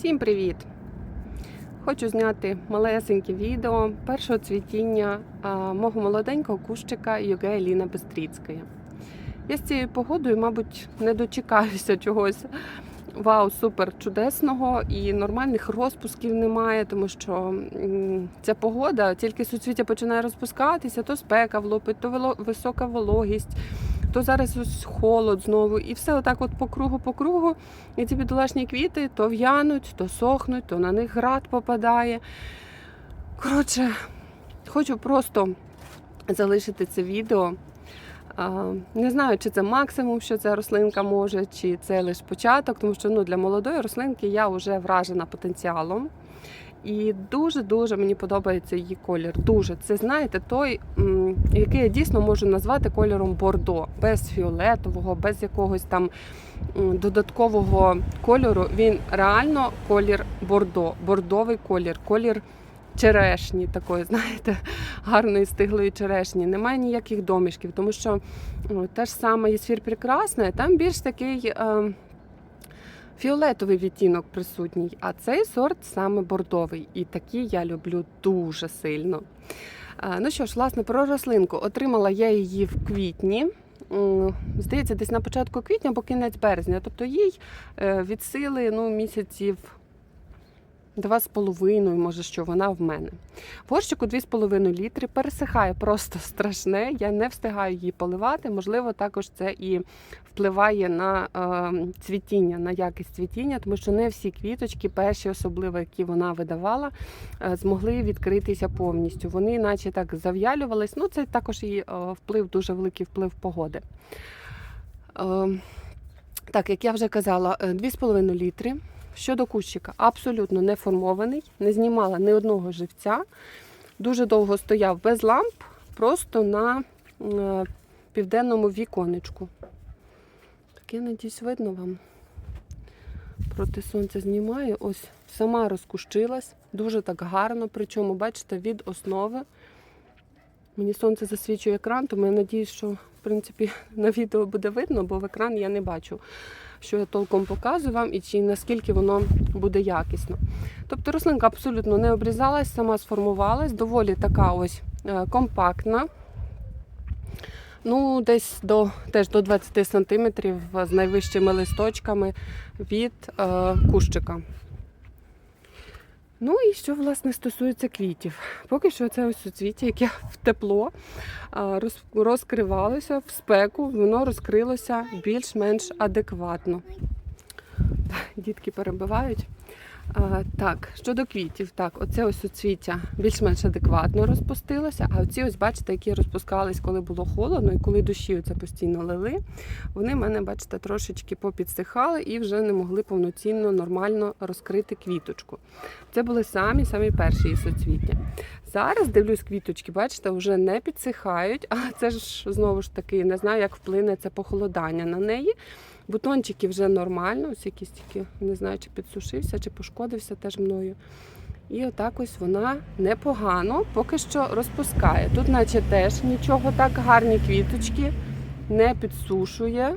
Всім привіт! Хочу зняти малесеньке відео першого цвітіння мого молоденького кущика Юге Еліна Бестріцька. Я з цією погодою, мабуть, не дочекаюся чогось вау, супер чудесного і нормальних розпусків немає, тому що ця погода тільки суцвіття починає розпускатися, то спека влопить, то висока вологість. То зараз ось холод знову, і все отак, от по кругу, по кругу. І ці бідолашні квіти то в'януть, то сохнуть, то на них град попадає. Коротше, хочу просто залишити це відео. Не знаю, чи це максимум, що ця рослинка може, чи це лише початок, тому що ну, для молодої рослинки я вже вражена потенціалом. І дуже-дуже мені подобається її колір. Дуже. Це, знаєте, той, який я дійсно можу назвати кольором бордо, без фіолетового, без якогось там додаткового кольору. Він реально колір бордо, бордовий колір, колір черешні такої, знаєте, гарної стиглої черешні. Немає ніяких домішків, тому що те ж саме Єсфір прекрасне, там більш такий. Е, Фіолетовий відтінок присутній, а цей сорт саме бордовий. І такий я люблю дуже сильно. Ну що ж, власне, про рослинку. Отримала я її в квітні. Здається, десь на початку квітня або кінець березня. Тобто їй відсили від сили ну, місяців два з половиною, може, що вона в мене. Горщику 2,5 літри. Пересихає просто страшне. Я не встигаю її поливати. Можливо, також це і впливає на е, цвітіння, на якість цвітіння, тому що не всі квіточки, перші, особливо, які вона видавала, е, змогли відкритися повністю. Вони, наче так, зав'ялювались. Ну, це також і е, вплив, дуже великий вплив погоди. Е, так, як я вже казала, е, 2,5 літри. Щодо кущика, абсолютно не формований, не знімала ні одного живця. Дуже довго стояв без ламп, просто на е, південному віконечку. Так, я надіюсь, видно вам. Проти сонця знімаю. Ось сама розкущилась, дуже так гарно. Причому, бачите, від основи. Мені сонце засвічує екран, тому я надіюсь, що в принципі на відео буде видно, бо в екран я не бачу, що я толком показую вам і чи наскільки воно буде якісно. Тобто рослинка абсолютно не обрізалась, сама сформувалась, доволі така ось е, компактна. Ну, десь до, теж до 20 сантиметрів з найвищими листочками від е, кущика. Ну і що власне стосується квітів. Поки що це ось суцвіття, яке в тепло розкривалося в спеку, воно розкрилося більш-менш адекватно. Дітки перебивають. А, так, щодо квітів, так, оце ось суцвіття більш-менш адекватно розпустилося, а оці ось, бачите, які розпускались, коли було холодно і коли дощі оце постійно лили, вони мене, бачите, трошечки попідсихали і вже не могли повноцінно нормально розкрити квіточку. Це були самі самі перші соцвіття. Зараз дивлюсь, квіточки, бачите, вже не підсихають, а це ж знову ж таки не знаю, як вплине це похолодання на неї. Бутончики вже нормально, ось якісь тільки не знаю, чи підсушився, чи пошкодився теж мною. І отак ось вона непогано поки що розпускає. Тут, наче теж нічого так, гарні квіточки, не підсушує.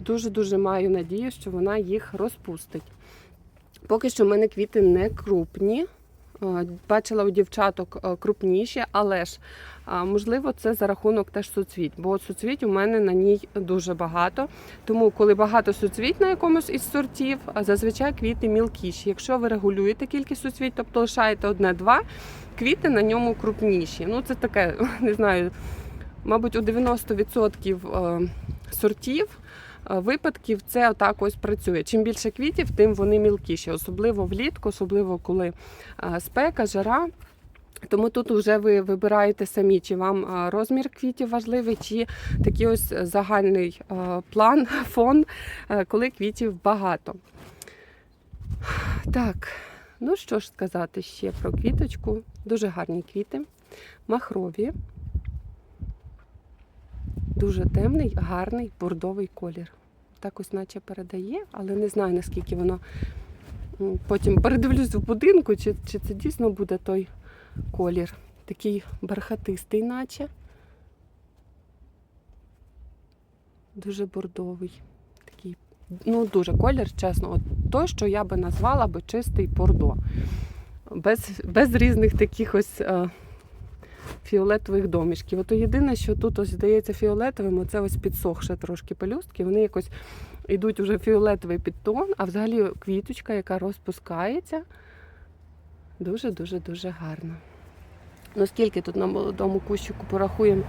Дуже-дуже маю надію, що вона їх розпустить. Поки що в мене квіти не крупні. Е, Бачила у дівчаток е, крупніші, але ж можливо це за рахунок теж суцвіть, бо суцвіть у мене на ній дуже багато. Тому, коли багато суцвіть на якомусь із сортів, зазвичай квіти мілкіші. Якщо ви регулюєте кількість суцвіть, тобто лишаєте одне-два, квіти на ньому крупніші. Ну це таке, не знаю, мабуть, у 90% е, сортів. Е, Випадків це отак ось працює. Чим більше квітів, тим вони мілкіші, особливо влітку, особливо коли е, спека, жара. Тому тут вже ви вибираєте самі, чи вам е, розмір квітів важливий, чи такий ось загальний план, фон, коли квітів багато. Так, ну що ж сказати ще про квіточку. Дуже гарні квіти, махрові, дуже темний, гарний бордовий колір. Так ось наче передає, але не знаю, наскільки воно потім передивлюсь в будинку, чи, чи це дійсно буде той колір. Такий бархатистий, наче. Дуже бордовий. Такий, ну, дуже колір, чесно. От той, що я би назвала би чистий пордо. Без, без різних таких ось е, фіолетових домішків. Ото єдине, що тут ось здається фіолетовим, оце ось підсохше трошки пелюстки. Вони якось йдуть уже фіолетовий підтон, а взагалі квіточка, яка розпускається. Дуже-дуже дуже гарно. Ну скільки тут на молодому кущику порахуємо?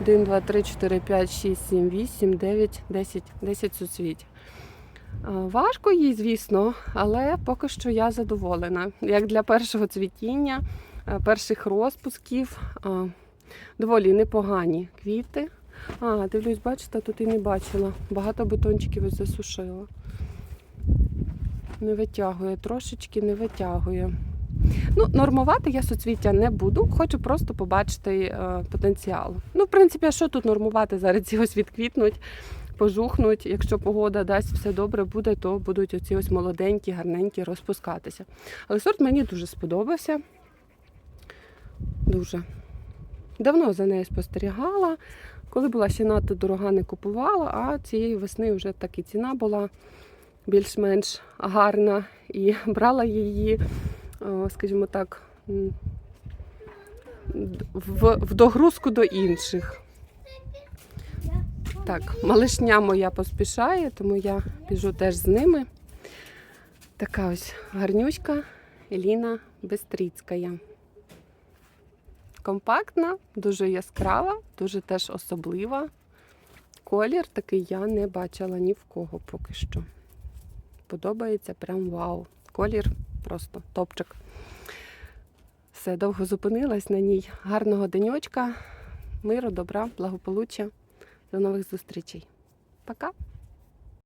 1, 2, 3, 4, 5, 6, 7, 8, 9, 10, 10 суцвіть. Важко їй, звісно, але поки що я задоволена. Як для першого цвітіння, перших розпусків, доволі непогані квіти. А, дивлюсь, бачите, тут і не бачила. Багато бутончиків ось засушила. Не витягує, трошечки не витягує. Ну, нормувати я соцвіття не буду, хочу просто побачити е, потенціал. Ну, в принципі, а що тут нормувати? Зараз ці ось відквітнуть, пожухнуть. Якщо погода дасть все добре буде, то будуть оці ось молоденькі, гарненькі розпускатися. Але сорт мені дуже сподобався. Дуже. Давно за нею спостерігала. Коли була ще надто дорога, не купувала, а цієї весни вже так і ціна була більш-менш гарна. І брала її скажімо так, в, в догрузку до інших. Так, малишня моя поспішає, тому я біжу теж з ними. Така ось гарнючка Еліна Бестріцька. Компактна, дуже яскрава, дуже теж особлива. Колір такий я не бачила ні в кого поки що. Подобається прям вау. Колір просто топчик. Все, довго зупинилась на ній. Гарного денечка, миру, добра, благополуччя. До нових зустрічей. Пока!